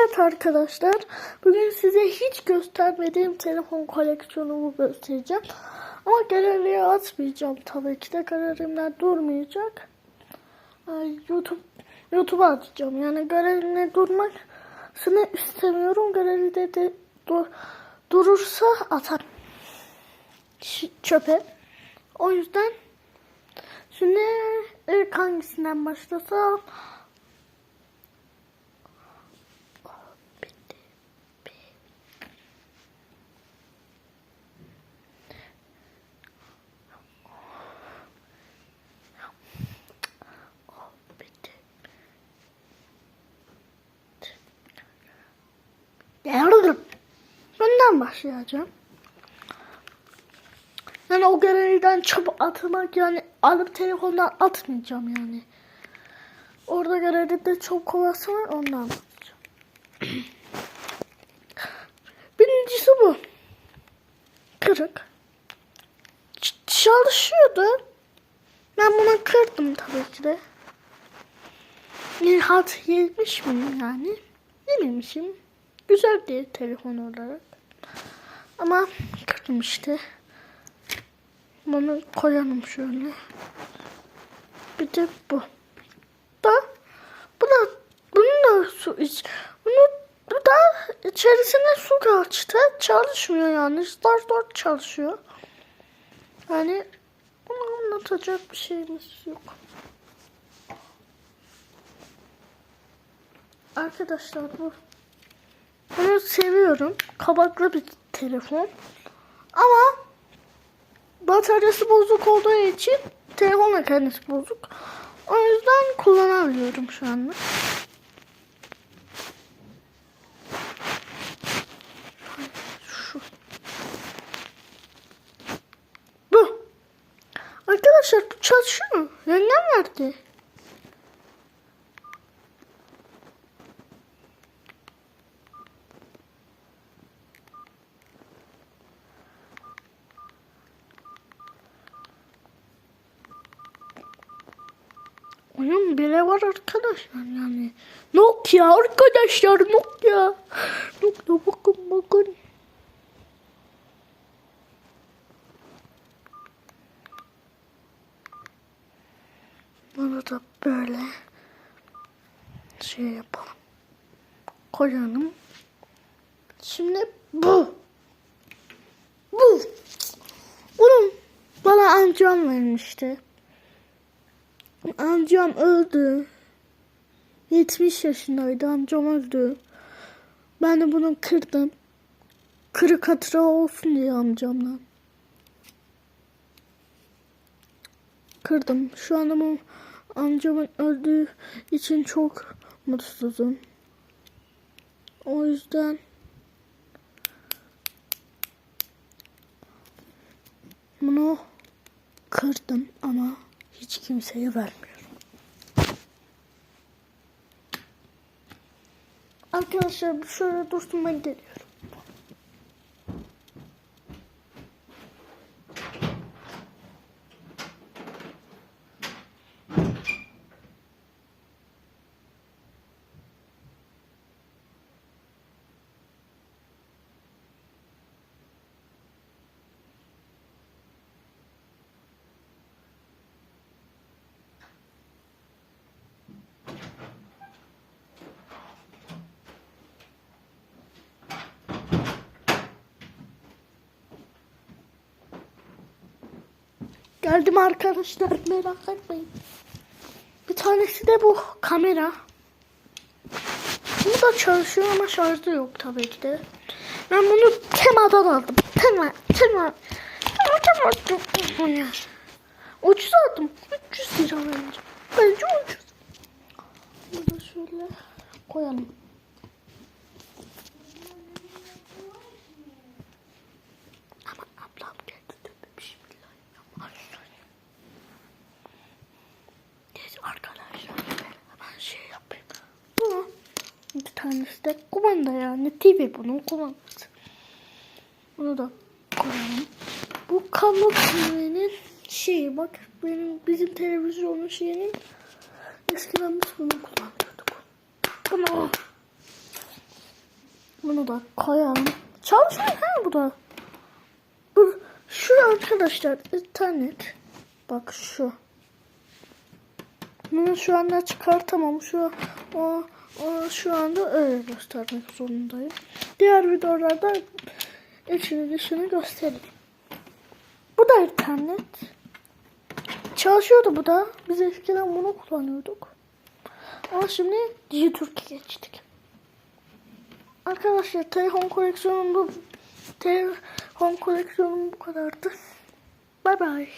Evet arkadaşlar, bugün size hiç göstermediğim telefon koleksiyonumu göstereceğim. Ama galeriye atmayacağım tabii ki de galerimler durmayacak. Ay, YouTube YouTube'a atacağım. Yani galerine durmasını istemiyorum. Galeride de dur, durursa atarım ç- çöpe. O yüzden şimdi ilk hangisinden başlasam Başlayacağım. Yani o galeriden çöp atmak yani alıp telefondan atmayacağım yani. Orada galeride çok kovası var ondan. Birincisi bu. Kırık. Ç- çalışıyordu. Ben bunu kırdım tabii ki de. Nihat yemiş miyim yani? Yememişim. Güzel bir telefon olarak. Ama kırdım işte. Bunu koyalım şöyle. Bir de bu. Da bu da bunun da su iç. Bunu bu da içerisine su kaçtı. Çalışmıyor yani. Zar zor çalışıyor. Yani bunu anlatacak bir şeyimiz yok. Arkadaşlar bu. Bunu seviyorum. Kabaklı bir telefon. Ama bataryası bozuk olduğu için telefon kendisi bozuk. O yüzden kullanamıyorum şu anda. Şu. Bu. Arkadaşlar bu çalışıyor. Yengem verdi. Oyun bile var arkadaşlar yani. Nokia arkadaşlar Nokia. Nokia bakın bakın. Bunu da böyle şey yapalım. Koyalım. Şimdi bu. Bu. Bunu bana amcam vermişti. Amcam öldü. 70 yaşındaydı. Amcam öldü. Ben de bunu kırdım. Kırık hatıra olsun diye amcamdan. Kırdım. Şu an ama amcamın öldüğü için çok mutsuzum. O yüzden bunu kırdım ama hiç kimseye vermiyorum. Arkadaşlar şöyle ben geliyorum. Geldim arkadaşlar merak etmeyin. Bir tanesi de bu kamera. Bu da çalışıyor ama şarjı yok tabii ki de. Ben bunu temadan aldım. Tema, tema. Tema, tema. Ucuz aldım. 300 lira bence. Bence ucuz. Bunu da şöyle koyalım. Ama ablam geldi dedi. Bismillahirrahmanirrahim. Geç arkadaşlar. Hemen şey yapayım. Bu bir tanesi de kumanda yani. TV bunun kumandası. Bunu da koyalım. Bu kablo TV'nin şeyi bak benim bizim televizyonun şeyinin eskiden biz bunu kullanıyorduk. Bunu Bunu da koyalım. Çalışmıyor ha bu da. Bu, şu arkadaşlar internet. Bak şu. Bunu şu anda çıkartamam. Şu o, şu anda öyle göstermek zorundayım. Diğer videolarda içini dışını gösteririm. Bu da internet. Çalışıyordu bu da. Biz eskiden bunu kullanıyorduk. Ama şimdi Dijitürk'e geçtik. Arkadaşlar telefon koleksiyonum bu telefon koleksiyonum bu kadardı. Bay bay.